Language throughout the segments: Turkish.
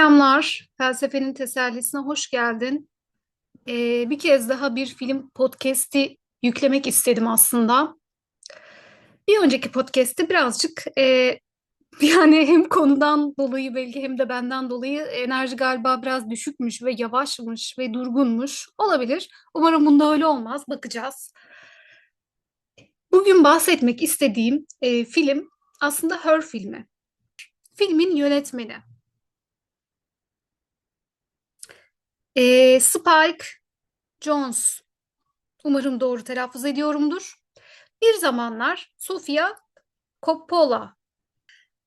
Selamlar, Felsefenin Tesellisine hoş geldin. Ee, bir kez daha bir film podcast'i yüklemek istedim aslında. Bir önceki podcast'te birazcık e, yani hem konudan dolayı belki hem de benden dolayı enerji galiba biraz düşükmüş ve yavaşmış ve durgunmuş olabilir. Umarım bunda öyle olmaz, bakacağız. Bugün bahsetmek istediğim e, film aslında Her filmi. Filmin yönetmeni. E, Spike Jones. Umarım doğru telaffuz ediyorumdur. Bir zamanlar Sofia Coppola.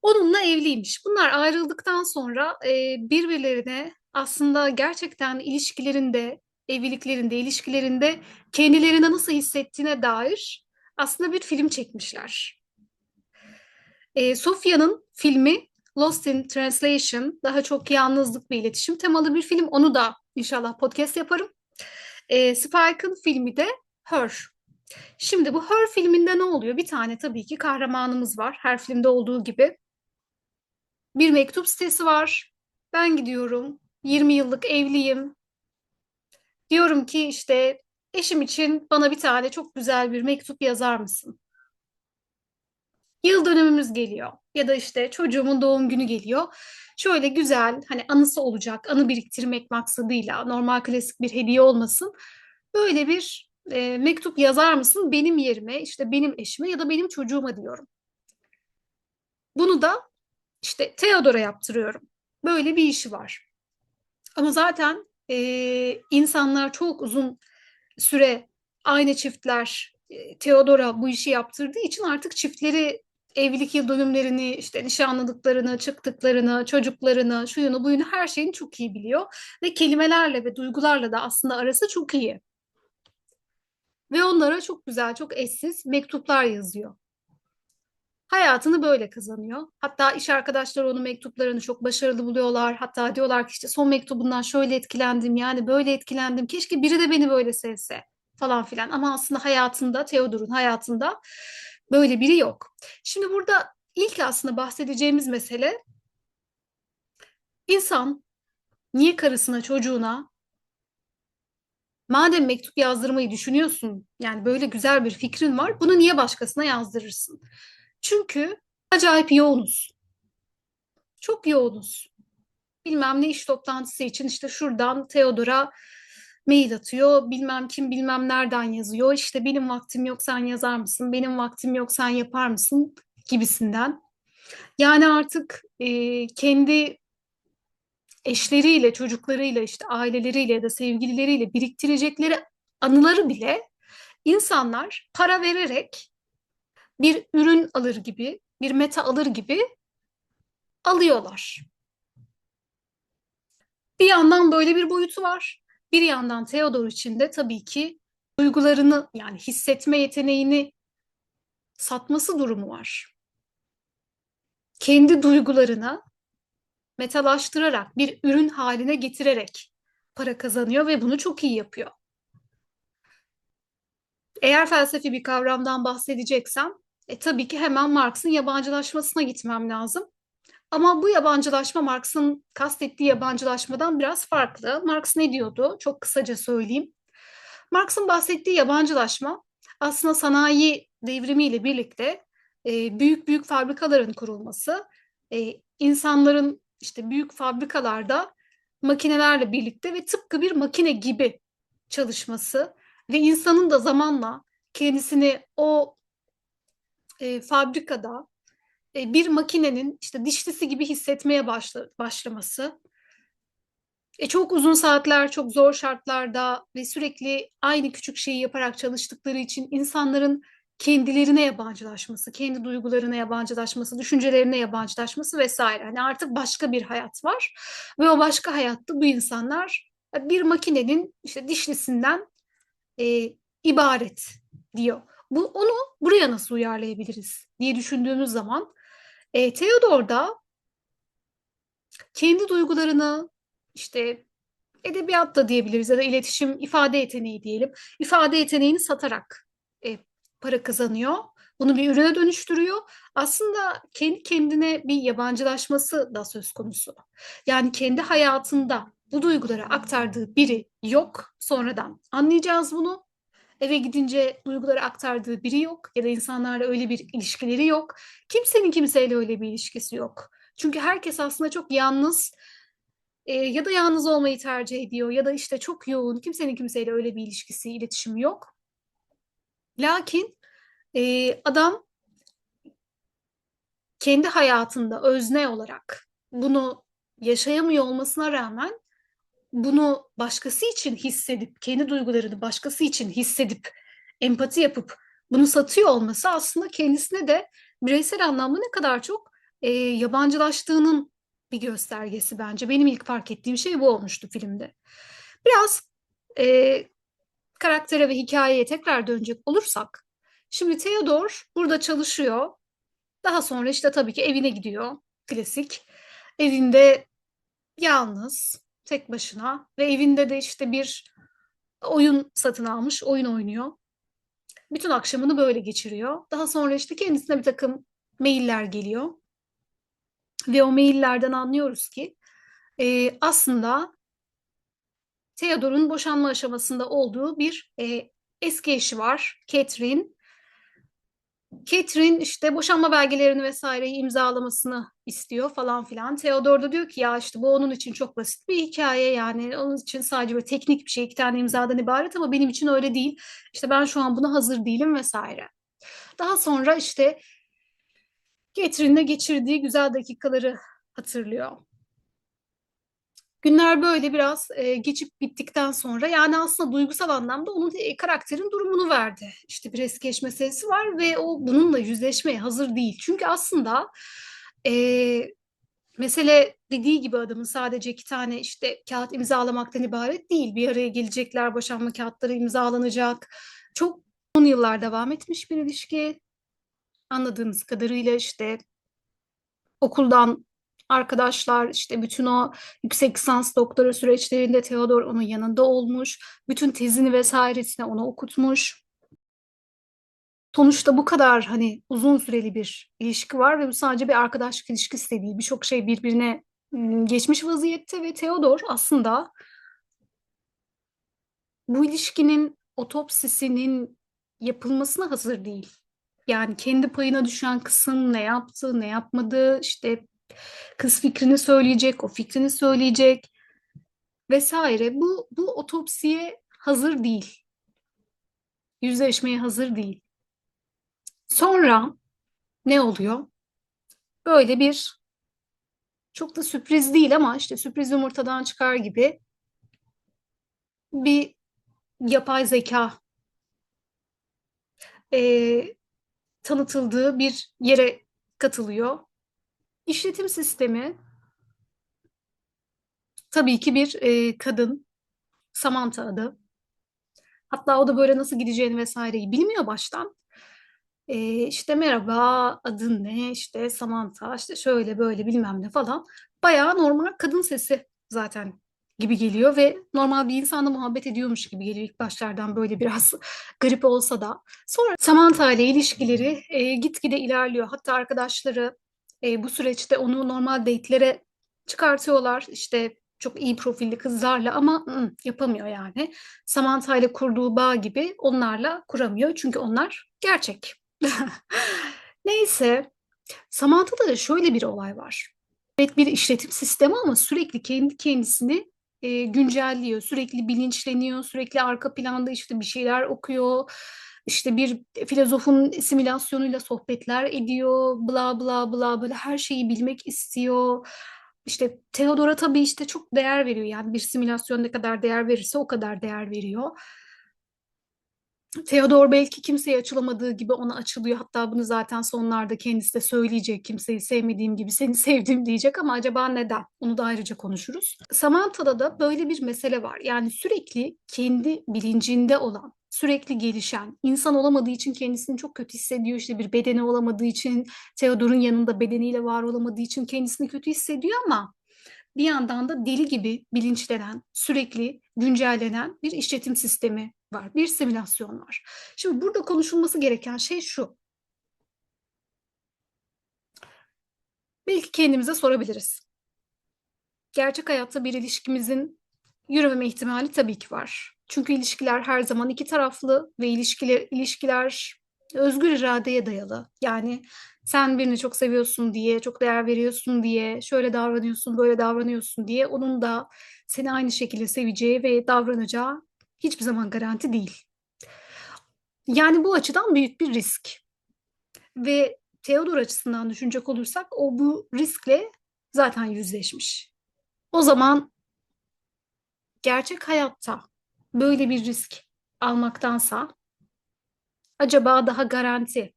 Onunla evliymiş. Bunlar ayrıldıktan sonra e, birbirlerine aslında gerçekten ilişkilerinde, evliliklerinde, ilişkilerinde kendilerine nasıl hissettiğine dair aslında bir film çekmişler. E, Sofia'nın filmi Lost in Translation daha çok yalnızlık ve iletişim temalı bir film. Onu da inşallah podcast yaparım. E, Spike'ın filmi de Her. Şimdi bu Her filminde ne oluyor? Bir tane tabii ki kahramanımız var. Her filmde olduğu gibi. Bir mektup sitesi var. Ben gidiyorum. 20 yıllık evliyim. Diyorum ki işte eşim için bana bir tane çok güzel bir mektup yazar mısın? Yıl dönümümüz geliyor ya da işte çocuğumun doğum günü geliyor. Şöyle güzel hani anısı olacak, anı biriktirmek maksadıyla normal klasik bir hediye olmasın. Böyle bir e, mektup yazar mısın benim yerime, işte benim eşime ya da benim çocuğuma diyorum. Bunu da işte Theodor'a yaptırıyorum. Böyle bir işi var. Ama zaten e, insanlar çok uzun süre aynı çiftler e, Theodor'a bu işi yaptırdığı için artık çiftleri evlilik yıl dönümlerini, işte nişanladıklarını, çıktıklarını, çocuklarını, şuyunu buyunu her şeyini çok iyi biliyor. Ve kelimelerle ve duygularla da aslında arası çok iyi. Ve onlara çok güzel, çok eşsiz mektuplar yazıyor. Hayatını böyle kazanıyor. Hatta iş arkadaşları onun mektuplarını çok başarılı buluyorlar. Hatta diyorlar ki işte son mektubundan şöyle etkilendim yani böyle etkilendim. Keşke biri de beni böyle sevse falan filan. Ama aslında hayatında, Theodor'un hayatında böyle biri yok. Şimdi burada ilk aslında bahsedeceğimiz mesele insan niye karısına, çocuğuna madem mektup yazdırmayı düşünüyorsun, yani böyle güzel bir fikrin var, bunu niye başkasına yazdırırsın? Çünkü acayip yoğunuz. Çok yoğunuz. Bilmem ne iş toplantısı için işte şuradan Theodor'a mail atıyor. Bilmem kim bilmem nereden yazıyor. İşte benim vaktim yok sen yazar mısın? Benim vaktim yok sen yapar mısın? Gibisinden. Yani artık e, kendi eşleriyle, çocuklarıyla, işte aileleriyle ya da sevgilileriyle biriktirecekleri anıları bile insanlar para vererek bir ürün alır gibi, bir meta alır gibi alıyorlar. Bir yandan böyle bir boyutu var. Bir yandan Theodor için de tabii ki duygularını yani hissetme yeteneğini satması durumu var. Kendi duygularını metalaştırarak, bir ürün haline getirerek para kazanıyor ve bunu çok iyi yapıyor. Eğer felsefi bir kavramdan bahsedeceksem, e, tabii ki hemen Marx'ın yabancılaşmasına gitmem lazım. Ama bu yabancılaşma Marx'ın kastettiği yabancılaşmadan biraz farklı. Marx ne diyordu? Çok kısaca söyleyeyim. Marx'ın bahsettiği yabancılaşma aslında sanayi devrimiyle birlikte e, büyük büyük fabrikaların kurulması, e, insanların işte büyük fabrikalarda makinelerle birlikte ve tıpkı bir makine gibi çalışması ve insanın da zamanla kendisini o e, fabrikada e, bir makinenin işte dişlisi gibi hissetmeye başla, başlaması. E, çok uzun saatler, çok zor şartlarda ve sürekli aynı küçük şeyi yaparak çalıştıkları için insanların kendilerine yabancılaşması, kendi duygularına yabancılaşması, düşüncelerine yabancılaşması vesaire. Hani artık başka bir hayat var ve o başka hayatta bu insanlar bir makinenin işte dişlisinden e, ibaret diyor. Bu onu buraya nasıl uyarlayabiliriz diye düşündüğümüz zaman e, Theodor da kendi duygularını işte edebiyat da diyebiliriz ya da iletişim ifade yeteneği diyelim. ifade yeteneğini satarak e, para kazanıyor. Bunu bir ürüne dönüştürüyor. Aslında kendi kendine bir yabancılaşması da söz konusu. Yani kendi hayatında bu duyguları aktardığı biri yok. Sonradan anlayacağız bunu. Eve gidince duyguları aktardığı biri yok ya da insanlarla öyle bir ilişkileri yok. Kimsenin kimseyle öyle bir ilişkisi yok. Çünkü herkes aslında çok yalnız e, ya da yalnız olmayı tercih ediyor ya da işte çok yoğun. Kimsenin kimseyle öyle bir ilişkisi, iletişimi yok. Lakin e, adam kendi hayatında özne olarak bunu yaşayamıyor olmasına rağmen bunu başkası için hissedip, kendi duygularını başkası için hissedip, empati yapıp bunu satıyor olması aslında kendisine de bireysel anlamda ne kadar çok e, yabancılaştığının bir göstergesi bence. Benim ilk fark ettiğim şey bu olmuştu filmde. Biraz e, karaktere ve hikayeye tekrar dönecek olursak, şimdi Theodore burada çalışıyor. Daha sonra işte tabii ki evine gidiyor. Klasik. Evinde yalnız, tek başına ve evinde de işte bir oyun satın almış, oyun oynuyor. Bütün akşamını böyle geçiriyor. Daha sonra işte kendisine bir takım mailler geliyor. Ve o maillerden anlıyoruz ki e, aslında Theodore'un boşanma aşamasında olduğu bir e, eski eşi var, Catherine. Catherine işte boşanma belgelerini vesaireyi imzalamasını istiyor falan filan. Theodore da diyor ki ya işte bu onun için çok basit bir hikaye yani onun için sadece böyle teknik bir şey iki tane imzadan ibaret ama benim için öyle değil. İşte ben şu an buna hazır değilim vesaire. Daha sonra işte Catherine'le geçirdiği güzel dakikaları hatırlıyor. Günler böyle biraz e, geçip bittikten sonra yani aslında duygusal anlamda onun e, karakterin durumunu verdi. İşte bir eski eş meselesi var ve o bununla yüzleşmeye hazır değil. Çünkü aslında e, mesele dediği gibi adamın sadece iki tane işte kağıt imzalamaktan ibaret değil. Bir araya gelecekler, boşanma kağıtları imzalanacak. Çok uzun yıllar devam etmiş bir ilişki. Anladığımız kadarıyla işte okuldan arkadaşlar işte bütün o yüksek lisans doktora süreçlerinde Theodor onun yanında olmuş. Bütün tezini vesairesine onu okutmuş. Sonuçta bu kadar hani uzun süreli bir ilişki var ve bu sadece bir arkadaşlık ilişkisi de değil. Birçok şey birbirine geçmiş vaziyette ve Theodor aslında bu ilişkinin otopsisinin yapılmasına hazır değil. Yani kendi payına düşen kısım ne yaptı, ne yapmadı, işte Kız fikrini söyleyecek, o fikrini söyleyecek vesaire. Bu, bu otopsiye hazır değil. Yüzleşmeye hazır değil. Sonra ne oluyor? Böyle bir çok da sürpriz değil ama işte sürpriz yumurtadan çıkar gibi bir yapay zeka e, tanıtıldığı bir yere katılıyor İşletim sistemi tabii ki bir e, kadın, Samantha adı. Hatta o da böyle nasıl gideceğini vesaireyi bilmiyor baştan. E, işte merhaba, adın ne, işte Samantha, işte şöyle böyle bilmem ne falan. Bayağı normal kadın sesi zaten gibi geliyor ve normal bir insanla muhabbet ediyormuş gibi geliyor ilk başlardan böyle biraz garip olsa da. Sonra Samantha ile ilişkileri e, gitgide ilerliyor. Hatta arkadaşları e, bu süreçte onu normal date'lere çıkartıyorlar. İşte çok iyi profilli kızlarla ama ı, yapamıyor yani. Samantha ile kurduğu bağ gibi onlarla kuramıyor. Çünkü onlar gerçek. Neyse. Samantha'da da şöyle bir olay var. Evet bir işletim sistemi ama sürekli kendi kendisini e, güncelliyor. Sürekli bilinçleniyor. Sürekli arka planda işte bir şeyler okuyor işte bir filozofun simülasyonuyla sohbetler ediyor, bla bla bla böyle her şeyi bilmek istiyor. İşte Theodora tabii işte çok değer veriyor. Yani bir simülasyon ne kadar değer verirse o kadar değer veriyor. Theodor belki kimseye açılamadığı gibi ona açılıyor. Hatta bunu zaten sonlarda kendisi de söyleyecek. Kimseyi sevmediğim gibi seni sevdim diyecek ama acaba neden? Onu da ayrıca konuşuruz. Samantha'da da böyle bir mesele var. Yani sürekli kendi bilincinde olan, sürekli gelişen, insan olamadığı için kendisini çok kötü hissediyor. İşte bir bedeni olamadığı için, Theodor'un yanında bedeniyle var olamadığı için kendisini kötü hissediyor ama bir yandan da deli gibi bilinçlenen, sürekli güncellenen bir işletim sistemi var, bir simülasyon var. Şimdi burada konuşulması gereken şey şu. Belki kendimize sorabiliriz. Gerçek hayatta bir ilişkimizin yürümeme ihtimali tabii ki var. Çünkü ilişkiler her zaman iki taraflı ve ilişkiler, ilişkiler özgür iradeye dayalı. Yani sen birini çok seviyorsun diye, çok değer veriyorsun diye, şöyle davranıyorsun, böyle davranıyorsun diye onun da seni aynı şekilde seveceği ve davranacağı hiçbir zaman garanti değil. Yani bu açıdan büyük bir risk. Ve Theodor açısından düşünecek olursak o bu riskle zaten yüzleşmiş. O zaman gerçek hayatta böyle bir risk almaktansa acaba daha garanti,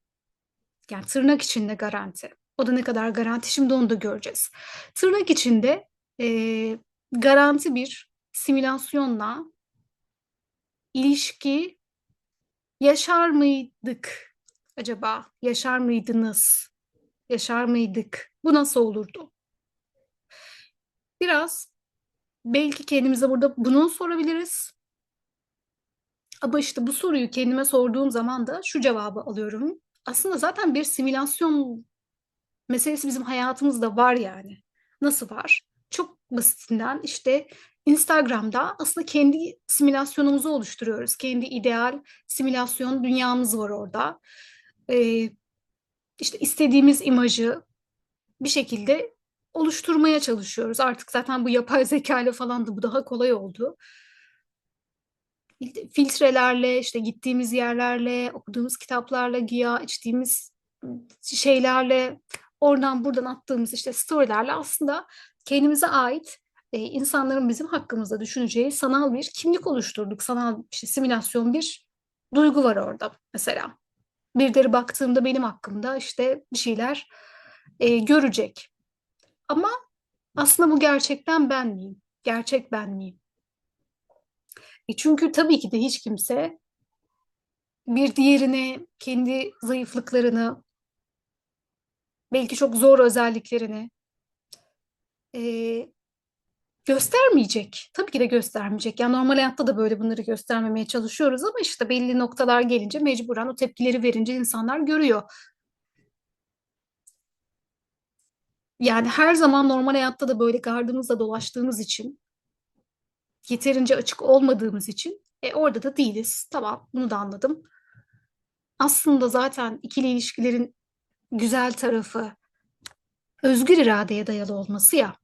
yani tırnak içinde garanti. O da ne kadar garanti şimdi onu da göreceğiz. Tırnak içinde e, garanti bir simülasyonla ilişki yaşar mıydık acaba? Yaşar mıydınız? Yaşar mıydık? Bu nasıl olurdu? Biraz belki kendimize burada bunu sorabiliriz. Ama işte bu soruyu kendime sorduğum zaman da şu cevabı alıyorum. Aslında zaten bir simülasyon meselesi bizim hayatımızda var yani. Nasıl var? Çok basitinden işte Instagram'da aslında kendi simülasyonumuzu oluşturuyoruz. Kendi ideal simülasyon dünyamız var orada. Ee, işte istediğimiz imajı bir şekilde oluşturmaya çalışıyoruz. Artık zaten bu yapay zeka ile falan da bu daha kolay oldu. Filtrelerle, işte gittiğimiz yerlerle, okuduğumuz kitaplarla, güya içtiğimiz şeylerle, oradan buradan attığımız işte storylerle aslında kendimize ait e, insanların bizim hakkımızda düşüneceği sanal bir kimlik oluşturduk. Sanal işte simülasyon bir duygu var orada mesela. Birileri baktığımda benim hakkımda işte bir şeyler e, görecek. Ama aslında bu gerçekten ben miyim? Gerçek ben miyim? E çünkü tabii ki de hiç kimse bir diğerine kendi zayıflıklarını, belki çok zor özelliklerini e, göstermeyecek. Tabii ki de göstermeyecek. Yani normal hayatta da böyle bunları göstermemeye çalışıyoruz ama işte belli noktalar gelince mecburen o tepkileri verince insanlar görüyor. Yani her zaman normal hayatta da böyle gardımızla dolaştığımız için, yeterince açık olmadığımız için e, orada da değiliz. Tamam, bunu da anladım. Aslında zaten ikili ilişkilerin güzel tarafı özgür iradeye dayalı olması ya.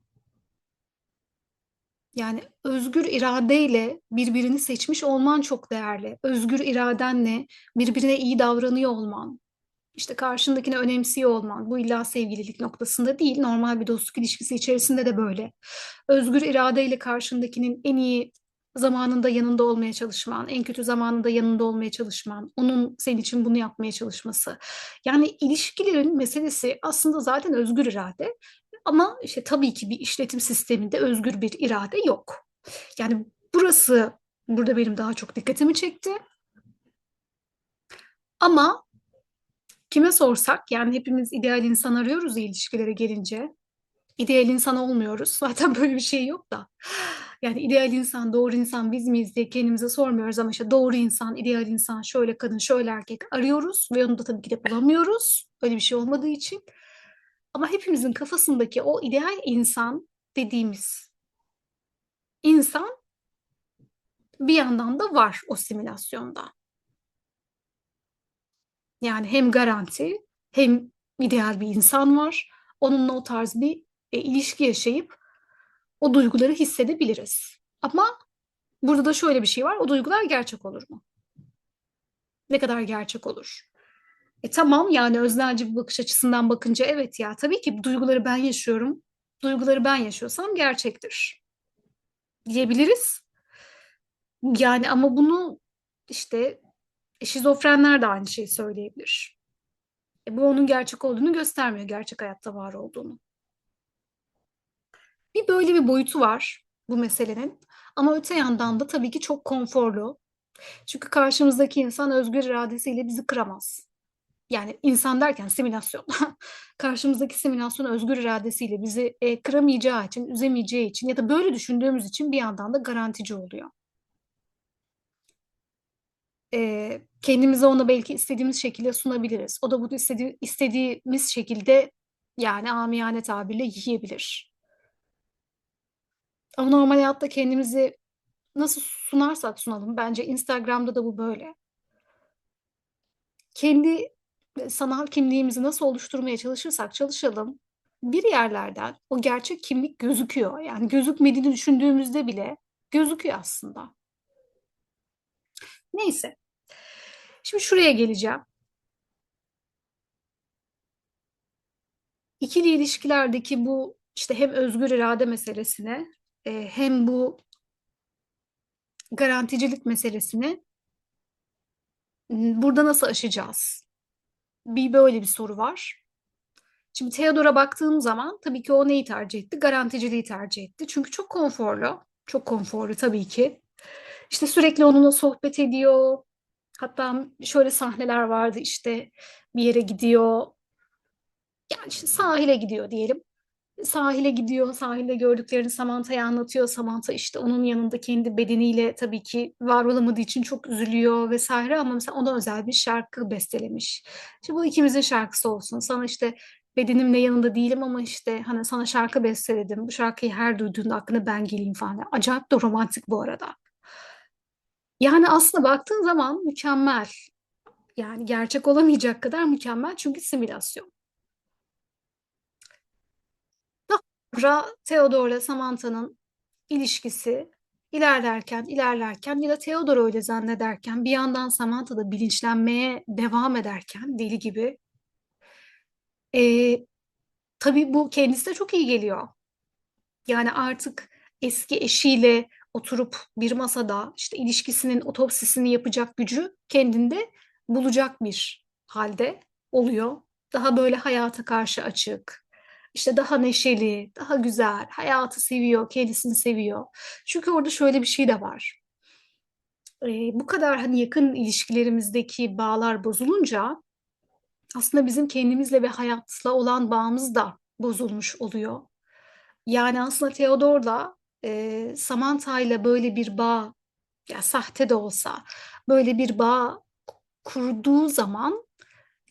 Yani özgür iradeyle birbirini seçmiş olman çok değerli. Özgür iradenle birbirine iyi davranıyor olman, işte karşındakini önemsiyor olman, bu illa sevgililik noktasında değil, normal bir dostluk ilişkisi içerisinde de böyle. Özgür iradeyle karşındakinin en iyi zamanında yanında olmaya çalışman, en kötü zamanında yanında olmaya çalışman, onun senin için bunu yapmaya çalışması. Yani ilişkilerin meselesi aslında zaten özgür irade ama işte tabii ki bir işletim sisteminde özgür bir irade yok. Yani burası burada benim daha çok dikkatimi çekti. Ama kime sorsak yani hepimiz ideal insan arıyoruz ilişkilere gelince. İdeal insan olmuyoruz. Zaten böyle bir şey yok da. Yani ideal insan, doğru insan biz miyiz diye kendimize sormuyoruz ama işte doğru insan, ideal insan, şöyle kadın, şöyle erkek arıyoruz ve onu da tabii ki de bulamıyoruz. Öyle bir şey olmadığı için. Ama hepimizin kafasındaki o ideal insan dediğimiz insan bir yandan da var o simülasyonda. Yani hem garanti hem ideal bir insan var. Onunla o tarz bir e, ilişki yaşayıp o duyguları hissedebiliriz. Ama burada da şöyle bir şey var. O duygular gerçek olur mu? Ne kadar gerçek olur? E tamam yani öznelci bir bakış açısından bakınca evet ya tabii ki duyguları ben yaşıyorum. Duyguları ben yaşıyorsam gerçektir diyebiliriz. Yani ama bunu işte şizofrenler de aynı şeyi söyleyebilir. E bu onun gerçek olduğunu göstermiyor, gerçek hayatta var olduğunu. Bir böyle bir boyutu var bu meselenin. Ama öte yandan da tabii ki çok konforlu. Çünkü karşımızdaki insan özgür iradesiyle bizi kıramaz. Yani insan derken simülasyon. Karşımızdaki simülasyon özgür iradesiyle bizi e, kıramayacağı için, üzemeyeceği için ya da böyle düşündüğümüz için bir yandan da garantici oluyor. E, kendimize onu belki istediğimiz şekilde sunabiliriz. O da bunu istedi istediğimiz şekilde Yani amiyane tabirle yiyebilir. Ama normal hayatta kendimizi nasıl sunarsak sunalım. Bence Instagram'da da bu böyle. Kendi sanal kimliğimizi nasıl oluşturmaya çalışırsak çalışalım. Bir yerlerden o gerçek kimlik gözüküyor. Yani gözükmediğini düşündüğümüzde bile gözüküyor aslında. Neyse. Şimdi şuraya geleceğim. İkili ilişkilerdeki bu işte hem özgür irade meselesine e, hem bu garanticilik meselesini burada nasıl aşacağız? Bir böyle bir soru var. Şimdi Theodor'a baktığım zaman tabii ki o neyi tercih etti? Garanticiliği tercih etti. Çünkü çok konforlu. Çok konforlu tabii ki. İşte sürekli onunla sohbet ediyor. Hatta şöyle sahneler vardı işte bir yere gidiyor. Yani işte sahile gidiyor diyelim. Sahile gidiyor, sahilde gördüklerini Samantha'ya anlatıyor. Samantha işte onun yanında kendi bedeniyle tabii ki var olamadığı için çok üzülüyor vesaire ama mesela ona özel bir şarkı bestelemiş. İşte bu ikimizin şarkısı olsun. Sana işte bedenimle yanında değilim ama işte hani sana şarkı besteledim. Bu şarkıyı her duyduğunda aklına ben geleyim falan. Acayip de romantik bu arada. Yani aslında baktığın zaman mükemmel. Yani gerçek olamayacak kadar mükemmel çünkü simülasyon. Ra Theodor'la Samantha'nın ilişkisi ilerlerken ilerlerken ya da Theodor öyle zannederken bir yandan Samantha da bilinçlenmeye devam ederken deli gibi e, tabii bu kendisi de çok iyi geliyor. Yani artık eski eşiyle oturup bir masada işte ilişkisinin otopsisini yapacak gücü kendinde bulacak bir halde oluyor. Daha böyle hayata karşı açık, işte daha neşeli, daha güzel, hayatı seviyor, kendisini seviyor. Çünkü orada şöyle bir şey de var. Ee, bu kadar hani yakın ilişkilerimizdeki bağlar bozulunca aslında bizim kendimizle ve hayatla olan bağımız da bozulmuş oluyor. Yani aslında Theodore'la e, Samantha ile böyle bir bağ, ya sahte de olsa böyle bir bağ kurduğu zaman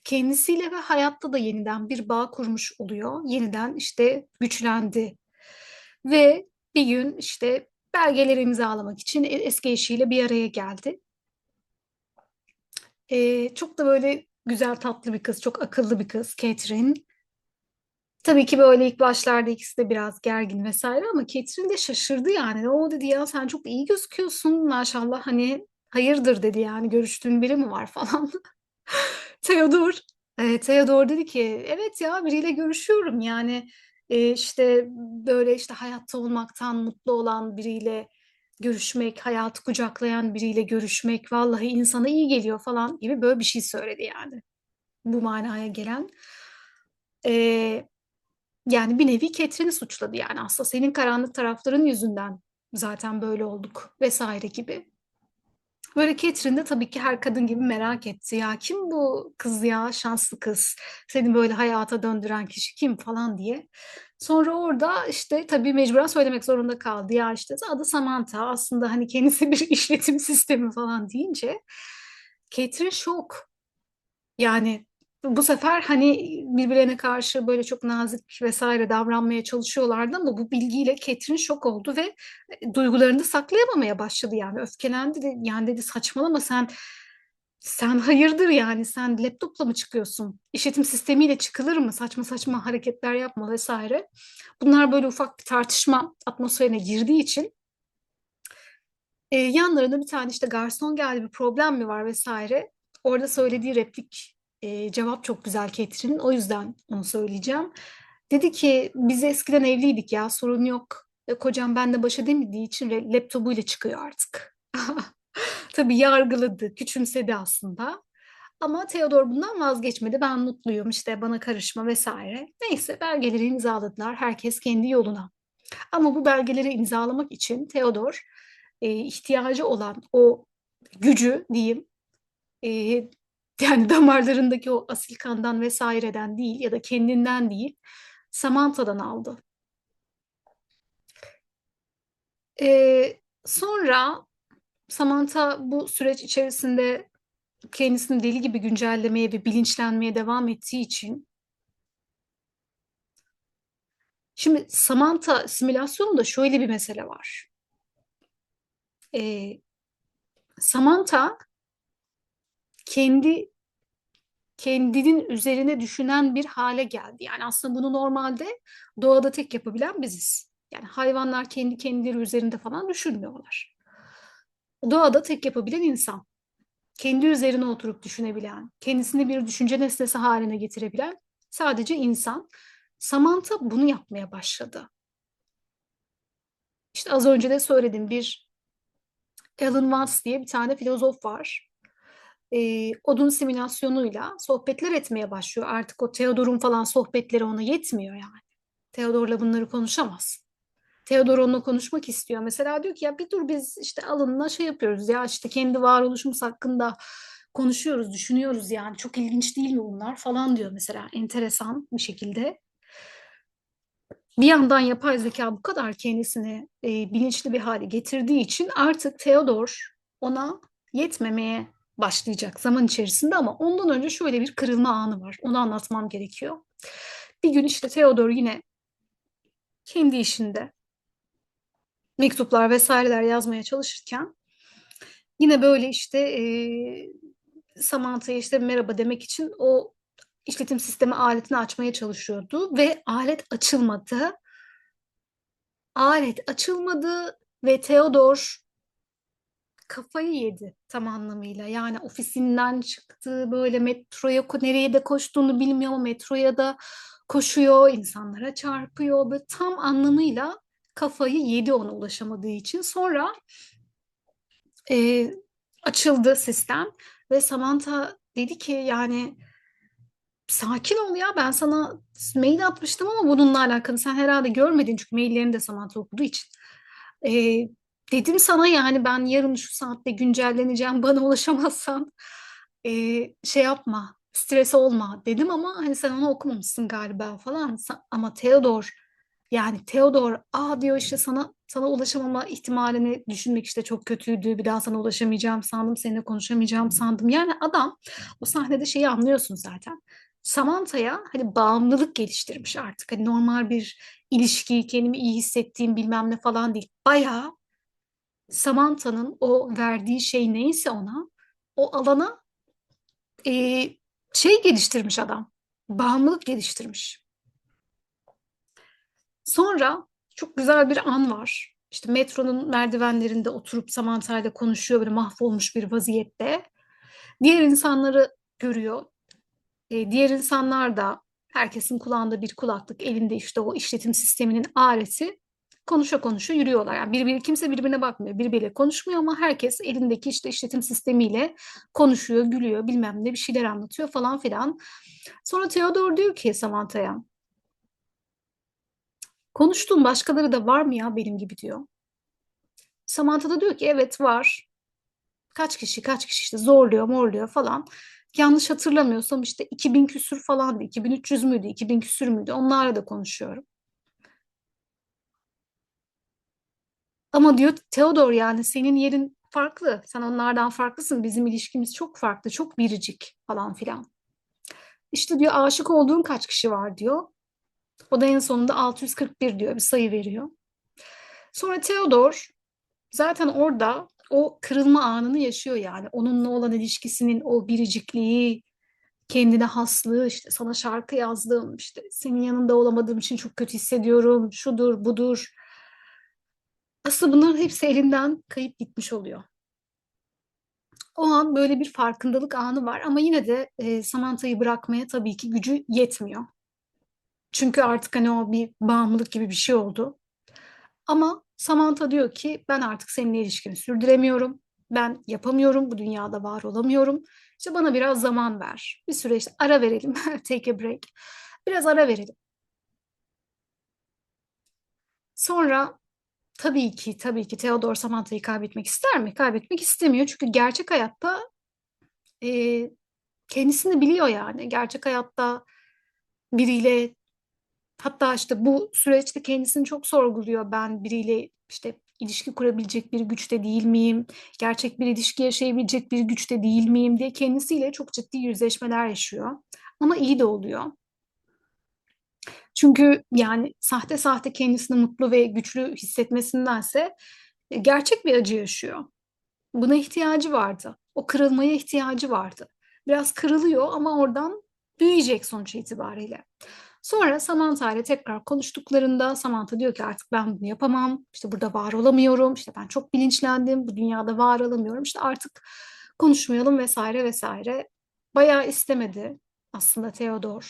kendisiyle ve hayatta da yeniden bir bağ kurmuş oluyor. Yeniden işte güçlendi. Ve bir gün işte belgeleri imzalamak için e, eski eşiyle bir araya geldi. Ee, çok da böyle güzel tatlı bir kız, çok akıllı bir kız Catherine. Tabii ki böyle ilk başlarda ikisi de biraz gergin vesaire ama Catherine de şaşırdı yani. O dedi ya sen çok iyi gözüküyorsun maşallah hani hayırdır dedi yani görüştüğün biri mi var falan. Theodor, e, Theodor dedi ki evet ya biriyle görüşüyorum yani e, işte böyle işte hayatta olmaktan mutlu olan biriyle görüşmek, hayatı kucaklayan biriyle görüşmek vallahi insana iyi geliyor falan gibi böyle bir şey söyledi yani bu manaya gelen. E, yani bir nevi Ketrin'i suçladı yani aslında senin karanlık tarafların yüzünden zaten böyle olduk vesaire gibi. Böyle Catherine de tabii ki her kadın gibi merak etti. Ya kim bu kız ya şanslı kız seni böyle hayata döndüren kişi kim falan diye. Sonra orada işte tabii mecburen söylemek zorunda kaldı. Ya işte adı Samantha aslında hani kendisi bir işletim sistemi falan deyince Catherine şok. Yani bu sefer hani birbirlerine karşı böyle çok nazik vesaire davranmaya çalışıyorlardı ama bu bilgiyle Catherine şok oldu ve e, duygularını saklayamamaya başladı yani öfkelendi de yani dedi saçmalama sen sen hayırdır yani sen laptopla mı çıkıyorsun? İşletim sistemiyle çıkılır mı? Saçma saçma hareketler yapma vesaire. Bunlar böyle ufak bir tartışma atmosferine girdiği için e, yanlarında bir tane işte garson geldi bir problem mi var vesaire. Orada söylediği replik e, cevap çok güzel Catherine'in. O yüzden onu söyleyeceğim. Dedi ki biz eskiden evliydik ya sorun yok. E, kocam benle baş edemediği için ve laptopuyla çıkıyor artık. Tabii yargıladı, küçümsedi aslında. Ama Theodor bundan vazgeçmedi. Ben mutluyum işte bana karışma vesaire. Neyse belgeleri imzaladılar. Herkes kendi yoluna. Ama bu belgeleri imzalamak için Theodor e, ihtiyacı olan o gücü diyeyim e, yani damarlarındaki o asil kandan vesaireden değil ya da kendinden değil Samantha'dan aldı. Ee, sonra Samantha bu süreç içerisinde kendisini deli gibi güncellemeye ve bilinçlenmeye devam ettiği için Şimdi Samantha simülasyonunda şöyle bir mesele var. Ee, Samantha kendi kendinin üzerine düşünen bir hale geldi. Yani aslında bunu normalde doğada tek yapabilen biziz. Yani hayvanlar kendi kendileri üzerinde falan düşünmüyorlar. Doğada tek yapabilen insan. Kendi üzerine oturup düşünebilen, kendisini bir düşünce nesnesi haline getirebilen sadece insan. Samantha bunu yapmaya başladı. İşte az önce de söyledim bir Alan Watts diye bir tane filozof var. Ee, odun simülasyonuyla sohbetler etmeye başlıyor. Artık o Theodor'un falan sohbetleri ona yetmiyor yani. Theodor'la bunları konuşamaz. Theodor onunla konuşmak istiyor. Mesela diyor ki ya bir dur biz işte Alan'la şey yapıyoruz ya işte kendi varoluşumuz hakkında konuşuyoruz, düşünüyoruz yani. Çok ilginç değil mi bunlar falan diyor mesela enteresan bir şekilde. Bir yandan yapay zeka bu kadar kendisini e, bilinçli bir hale getirdiği için artık Theodor ona yetmemeye başlayacak zaman içerisinde ama ondan önce şöyle bir kırılma anı var. Onu anlatmam gerekiyor. Bir gün işte Theodor yine kendi işinde mektuplar vesaireler yazmaya çalışırken yine böyle işte e, Samantha'ya işte merhaba demek için o işletim sistemi aletini açmaya çalışıyordu ve alet açılmadı. Alet açılmadı ve Theodor kafayı yedi tam anlamıyla. Yani ofisinden çıktı böyle metroya nereye de koştuğunu bilmiyor ama metroya da koşuyor, insanlara çarpıyor. Böyle tam anlamıyla kafayı yedi ona ulaşamadığı için. Sonra e, açıldı sistem ve Samantha dedi ki yani sakin ol ya ben sana mail atmıştım ama bununla alakalı sen herhalde görmedin çünkü maillerini de Samantha okuduğu için. E, dedim sana yani ben yarın şu saatte güncelleneceğim bana ulaşamazsan e, şey yapma stres olma dedim ama hani sen onu okumamışsın galiba falan ama Theodor yani Theodor aa diyor işte sana sana ulaşamama ihtimalini düşünmek işte çok kötüydü. Bir daha sana ulaşamayacağım sandım, seninle konuşamayacağım sandım. Yani adam o sahnede şeyi anlıyorsun zaten. Samantha'ya hani bağımlılık geliştirmiş artık. Hani normal bir ilişki, kendimi iyi hissettiğim bilmem ne falan değil. Bayağı Samantha'nın o verdiği şey neyse ona o alana e, şey geliştirmiş adam. Bağımlılık geliştirmiş. Sonra çok güzel bir an var. İşte metronun merdivenlerinde oturup Samantha ile konuşuyor böyle mahvolmuş bir vaziyette. Diğer insanları görüyor. E, diğer insanlar da herkesin kulağında bir kulaklık, elinde işte o işletim sisteminin aleti konuşa konuşa yürüyorlar. Yani birbiri kimse birbirine bakmıyor, birbiriyle konuşmuyor ama herkes elindeki işte işletim sistemiyle konuşuyor, gülüyor, bilmem ne bir şeyler anlatıyor falan filan. Sonra Theodor diyor ki Samantha'ya Konuştuğum başkaları da var mı ya benim gibi diyor. Samantha da diyor ki evet var. Kaç kişi kaç kişi işte zorluyor morluyor falan. Yanlış hatırlamıyorsam işte 2000 küsür falandı. 2300 müydü 2000 küsür müydü onlarla da konuşuyorum. Ama diyor Theodor yani senin yerin farklı. Sen onlardan farklısın. Bizim ilişkimiz çok farklı, çok biricik falan filan. İşte diyor aşık olduğun kaç kişi var diyor. O da en sonunda 641 diyor bir sayı veriyor. Sonra Theodor zaten orada o kırılma anını yaşıyor yani. Onunla olan ilişkisinin o biricikliği, kendine haslığı, işte sana şarkı yazdım, işte senin yanında olamadığım için çok kötü hissediyorum, şudur budur. Aslında bunların hepsi elinden kayıp gitmiş oluyor. O an böyle bir farkındalık anı var ama yine de e, Samantha'yı bırakmaya tabii ki gücü yetmiyor. Çünkü artık hani o bir bağımlılık gibi bir şey oldu. Ama Samantha diyor ki ben artık seninle ilişkimi sürdüremiyorum. Ben yapamıyorum, bu dünyada var olamıyorum. İşte bana biraz zaman ver. Bir süre işte ara verelim, take a break. Biraz ara verelim. Sonra tabii ki, tabii ki Theodore Samantha'yı kaybetmek ister mi? Kaybetmek istemiyor. Çünkü gerçek hayatta e, kendisini biliyor yani. Gerçek hayatta biriyle Hatta işte bu süreçte kendisini çok sorguluyor. Ben biriyle işte ilişki kurabilecek bir güçte değil miyim? Gerçek bir ilişki yaşayabilecek bir güçte değil miyim diye kendisiyle çok ciddi yüzleşmeler yaşıyor. Ama iyi de oluyor. Çünkü yani sahte sahte kendisini mutlu ve güçlü hissetmesindense e, gerçek bir acı yaşıyor. Buna ihtiyacı vardı. O kırılmaya ihtiyacı vardı. Biraz kırılıyor ama oradan büyüyecek sonuç itibariyle. Sonra Samantha ile tekrar konuştuklarında Samantha diyor ki artık ben bunu yapamam. İşte burada var olamıyorum. İşte ben çok bilinçlendim. Bu dünyada var olamıyorum. İşte artık konuşmayalım vesaire vesaire. Bayağı istemedi aslında Theodore.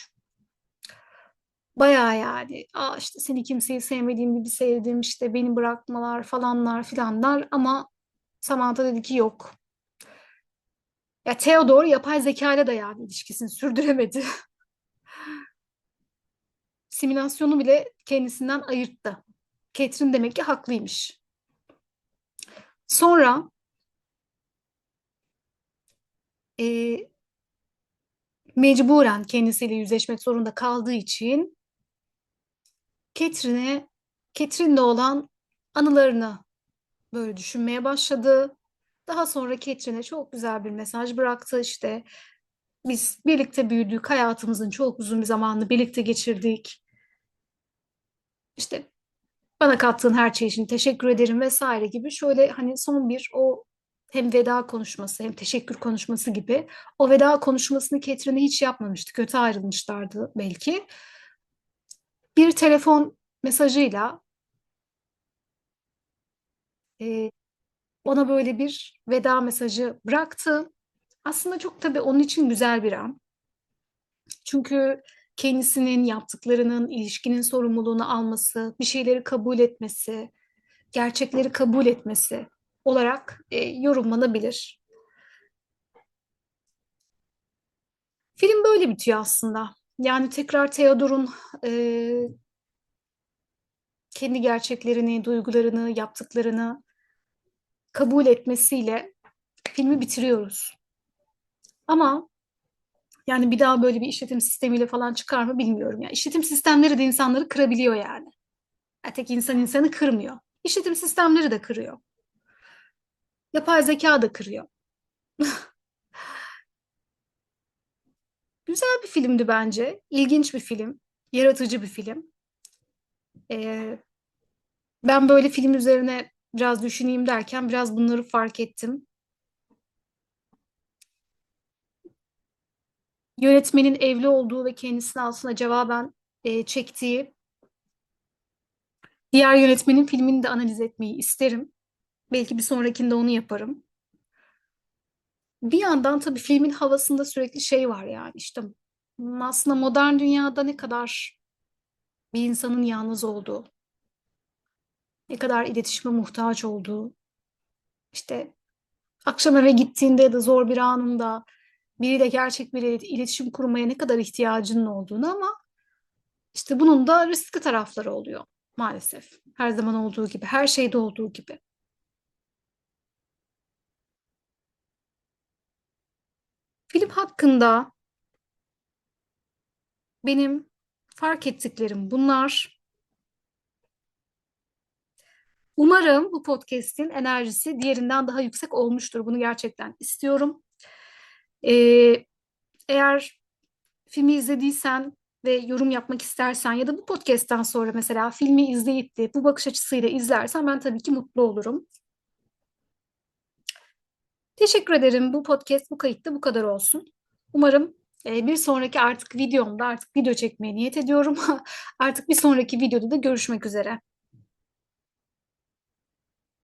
Bayağı yani Aa işte seni kimseyi sevmediğim gibi sevdim işte beni bırakmalar falanlar filanlar ama Samantha dedi ki yok. Ya Theodore yapay zeka ile de yani ilişkisini sürdüremedi. Simülasyonu bile kendisinden ayırttı. Catherine demek ki haklıymış. Sonra e, mecburen kendisiyle yüzleşmek zorunda kaldığı için Catherine'e Catherine'le olan anılarını böyle düşünmeye başladı. Daha sonra Catherine'e çok güzel bir mesaj bıraktı işte. Biz birlikte büyüdük, hayatımızın çok uzun bir zamanını birlikte geçirdik. İşte bana kattığın her şey için teşekkür ederim vesaire gibi şöyle hani son bir o hem veda konuşması hem teşekkür konuşması gibi o veda konuşmasını Catherine'e hiç yapmamıştı. Kötü ayrılmışlardı belki. Bir telefon mesajıyla e, ona böyle bir veda mesajı bıraktı. Aslında çok tabii onun için güzel bir an. Çünkü kendisinin yaptıklarının, ilişkinin sorumluluğunu alması, bir şeyleri kabul etmesi, gerçekleri kabul etmesi olarak e, yorumlanabilir. Film böyle bitiyor aslında. Yani tekrar Theodore'un e, kendi gerçeklerini, duygularını, yaptıklarını kabul etmesiyle filmi bitiriyoruz. Ama yani bir daha böyle bir işletim sistemiyle falan çıkar mı bilmiyorum. Yani işletim sistemleri de insanları kırabiliyor yani. yani tek insan insanı kırmıyor. İşletim sistemleri de kırıyor. Yapay zeka da kırıyor. Güzel bir filmdi bence. İlginç bir film. Yaratıcı bir film. Ee, ben böyle film üzerine biraz düşüneyim derken biraz bunları fark ettim. Yönetmenin evli olduğu ve kendisine aslında cevaben e, çektiği diğer yönetmenin filmini de analiz etmeyi isterim. Belki bir sonrakinde onu yaparım. Bir yandan tabii filmin havasında sürekli şey var yani işte aslında modern dünyada ne kadar bir insanın yalnız olduğu, ne kadar iletişime muhtaç olduğu, işte akşam eve gittiğinde ya da zor bir anında biriyle gerçek bir iletişim kurmaya ne kadar ihtiyacının olduğunu ama işte bunun da riskli tarafları oluyor maalesef. Her zaman olduğu gibi, her şeyde olduğu gibi. Film hakkında benim fark ettiklerim bunlar. Umarım bu podcast'in enerjisi diğerinden daha yüksek olmuştur. Bunu gerçekten istiyorum. Ee, eğer filmi izlediysen ve yorum yapmak istersen ya da bu podcast'ten sonra mesela filmi izleyip de bu bakış açısıyla izlersen ben tabii ki mutlu olurum. Teşekkür ederim. Bu podcast bu kayıtta bu kadar olsun. Umarım e, bir sonraki artık videomda artık video çekmeye niyet ediyorum. Artık bir sonraki videoda da görüşmek üzere.